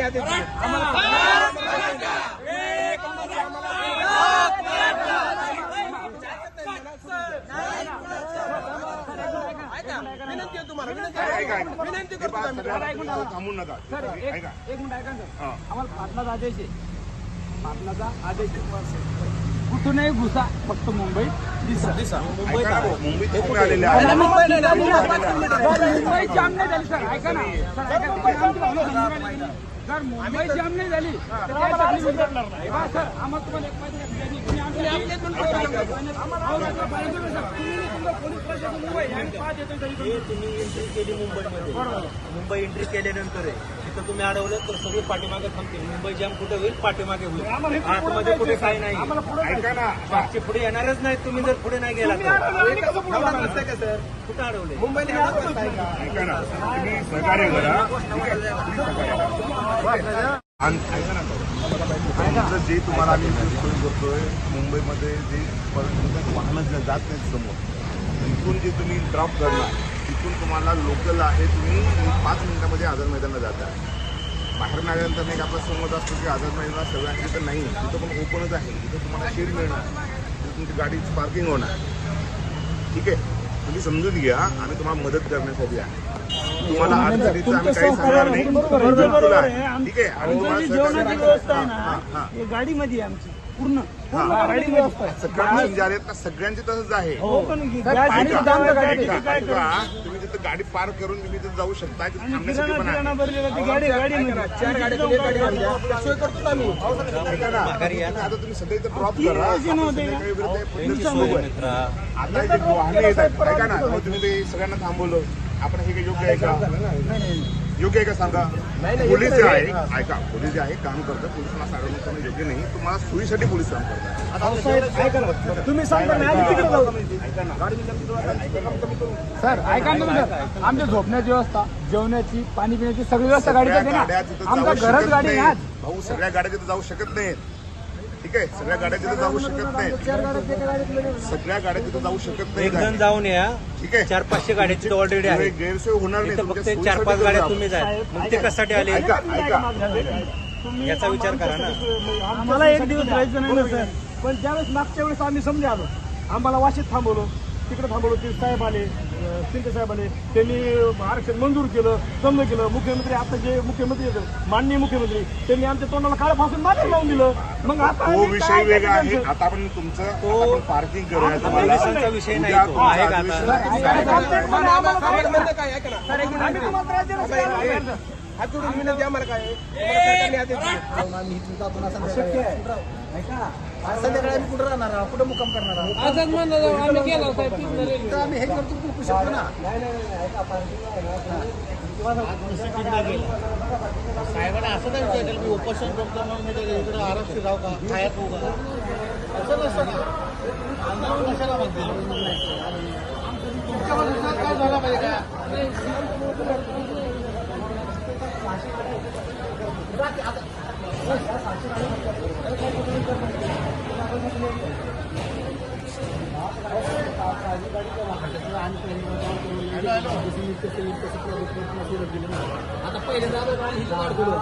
आहे तुम्हाला विनंती ऐका, आहे. ऐका. विनंती हे करतो पहा, आम्ही. सगळ्यांना थांबून नका सर एक ऐका एक मिनिट ऐका ना सर हा. आम्हाला पाटलाचा आदेश आहे पाटलाचा आदेश आहे कुठूनही घुसा फक्त मुंबई दिसा ऐका ना भाऊ, मुंबईत तुम्ही आलेले आहे मुंबई जाम नाही झाली सर ऐका ना सर ऐका मुंबई आमची भावना समजून राहिली तुम्ही. जर मुंबई जाम नाही झाली तर तुम्ही एंट्री केली मुंबईमध्ये. मुंबई एंट्री केल्यानंतर आहे तिथं तुम्ही अडवलं तर सगळे पाठीमागे थांबतील. मुंबई जाम कुठे होईल? पाठीमागे होईल. इथून आतमध्ये कुठे काही. नाही ऐका ना. मागचे पुढे येणारच नाही तुम्ही जर पुढे नाही गेला तर. का सर? कुठं अडवले? ऐका ना तुम्ही सहकार्य करा. जे तुम्हाला आम्ही सोयी करतोय मुंबईमध्ये जे परत वाहनं जे जात नाहीत समोर. तिथून जे तुम्ही ड्रॉप करणार तिथून तुम्हाला लोकल आहे. तुम्ही पाच मिनिटामध्ये आझाद मैदानाला जाता. बाहेर आल्यानंतर एक आपला समज असतो की आझाद मैदानाला सगळ्यांचे तर नाही. तिथं पण ओपनच आहे. तिथं तुम्हाला शेड मिळणार. तिथं तुमची गाडीची पार्किंग होणार. ठीक आहे? तुम्ही समजून घ्या आम्ही तुम्हाला मदत करण्यासाठी आहे. तुम्हाला अडचणीचं आम्ही काही सांगणार नाही. ठीक आहे? आणि तुम्हाला गाडीमध्ये आमची. पूर्ण. हां. सगळ्यांचे जे सगळ्यांचे तसंच आहे. हो ऐका, ऐका, ऐका. तुम्ही तिथं गाडी पार्क करून तुम्ही तिथे जाऊ शकता तिथे थांबण्यासाठी पण आहे. ऐका ना तुम्ही आता तुम्ही सगळे इथं ड्रॉप करा? संध्याकाळी वगैरे ते सुरू आहे. आता जे वाहने येत आहेत ऐका ना मग तुम्ही ते सगळ्यांना थांबवलं. आपण हे काही योग्य आहे का? योग्य आहे का सांगा? पोलीस जे आहे. ऐका पोलीस जे आहे काम करतात पोलिसांना अडवणूक करणं योग्य नाही. तुम्हाला सोयीसाठी पोलीस काम करतात. तुम्ही सांगा ना आम्ही तिकडे जाऊ. ऐका ना. सर ऐका ना तुम्ही सर. आमच्या झोपण्याची व्यवस्था जेवणाची पाणी पिण्याची सगळी व्यवस्था ना. आमच्या शकत गाडी भाऊ सगळ्या गाड्या तिथे जाऊ शकत नाहीत. ठीक आहे सगळ्या गाड्या तिथे जाऊ शकत नाहीत. सगळ्या गाड्या तिथे जाऊ शकत एक जण जाऊन या. ठीक आहे. चार पाचशे गाड्या तिथे ऑलरेडी आहे गैर- गैरसोय होणार नाही. फक्त चार पाच गाड्या तुम्ही. जाय मग ते कशासाठी आले? ऐका ऐका. याचा विचार करा ना. आम्हाला एक दिवस राहायचं नाही ना सर पण ज्यावेळेस मागच्या वेळेस आम्ही समजा आलो आम्हाला वाशीत थांबवलं. तिकडे थांबवलं ते साहेब आले शिंदे साहेब आले त्यांनी आरक्षण मंजूर केलं समज केलं मुख्यमंत्री आता जे मुख्यमंत्री आहेत माननीय मुख्यमंत्री त्यांनी आमच्या तोंडाला काळ फासून मागे लावून दिलं मग आता तो आम्ही विषय वेगळा आहे? आता आपण तुमचं तो- पार्किंग करूया विषय नाही? पण आम्ही. हात जोडून विनंती आम्हाला काय आहे? संध्याकाळी आम्ही कुठं राहणार आहोत? कुठं मुक्काम करणार आहोत? आझाद आम्ही गेलो. तर आम्ही हे करतो खूप शकतो ना? साहेबांना असं नाही विचारलं मी उपोषण करतो मग मी इकडं राहू का? खायात होऊ का? असं नसतं ना. आंदोलन कशाला म्हणते? तुमच्या मनुष्यात काय झालं पाहिजे का? आता पहिले जाधव आणि हिचं वाढ करू.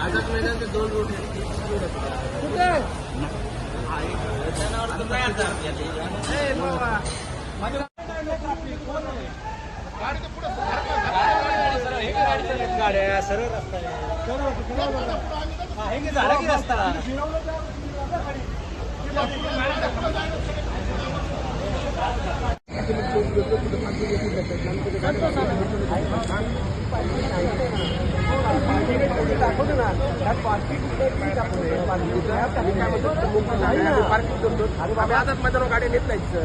आझाद मैदान दोन रोड कुठे माझ्या गाड्या सरळ रस्ता आहे. हा, हे की झाला की रस्ता दाखवतो ना त्यात पार्किंग पार्किंग माझ्या गाडी नेत नाही सर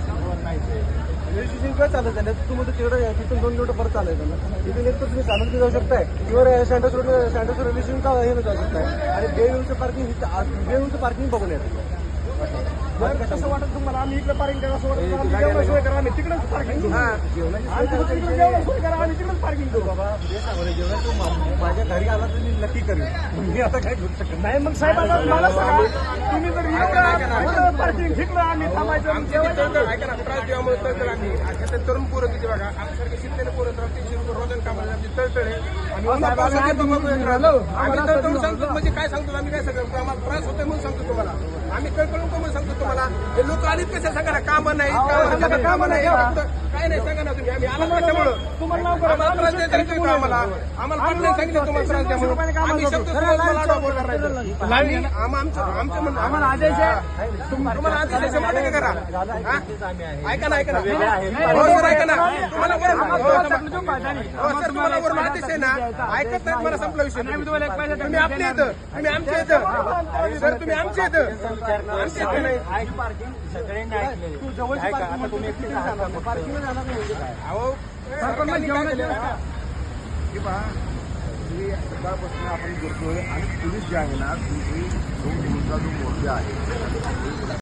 रजिस्ट्रेशन काय चालत आहे. तुम्ही तिकडे तिथून दोन किलोमीटर परत चालत आहे. तिथून एक तर तुम्ही चालत जाऊ शकताय. किंवा Sands road Sands road registration का हे जाऊ शकताय. आणि बेळूचं पार्किंग बेळूचं पार्किंग बघून येतं. कसं वाटत तुम्हाला? आम्ही इकडे पार्किंग करा असं वाटत सोय करा आम्ही तिकडेच पार्किंग इकडे जेवणाची सोय करा. आम्ही तिकडेच पार्किंग करू. बाबा हे सांगू जेव्हा तू मा- माझ्या घरी आला तर मी नक्की करेन. मी आता काय करू शकत नाही. मग साहेब आता मला सांगा तुम्ही जर एवढं पार्किंग ठिकलं आम्ही थांबायचं जेवायचं त्रास देवामुळे तळतळ आम्ही आता तरुण पोरं तिथे बघा? आमच्यासारखे शिकलेले पोरं तर तीनशे रुपये रोजन कामाला आमची तळतळ. आहे आम्ही तळतळून सांगतो म्हणजे काय सांगतो? आम्ही काय सांगतो आम्हाला त्रास होतोय म्हणून सांगतो तुम्हाला. आम्ही तळतळून का म्हणून सांगतो हे लोक आलीत कसे सांगा कामं नाही कामं कामं नाही. काय नाही सांगा ना तुम्ही आम्ही आलो कशामुळं तुम्हाला नाव करा. आम्हाला त्रास द्यायचा येतोय का आम्हाला आम्हाला पाटलांनी सांगितलं तुम्हाला त्रास द्या म्हणून आम्ही शब्द करायचं आम्ही आम- आमचं आमचं म्हणणं आम्हाला आदेश आहे तुम्हाला करा हा? ऐका ना ऐका ना हो सर ऐका ना तुम्हाला वरून- हो, हो, सर तुम्हाला वरून आदेश आहे ना ऐकत नाहीत मला संपला विषय तुम्ही आपले येतं तुम्ही आमचे येतं सर तुम्ही आमचे येतं आमचे येतं नाही पार्किंग झाला नाही म्हणजे काय अहो सरकारने काय केलं? की पहा ही सकाळपासून आपण करतोय आणि पोलीस जे आहे ना तुमची जो तुमचा जो मोर्चा आहे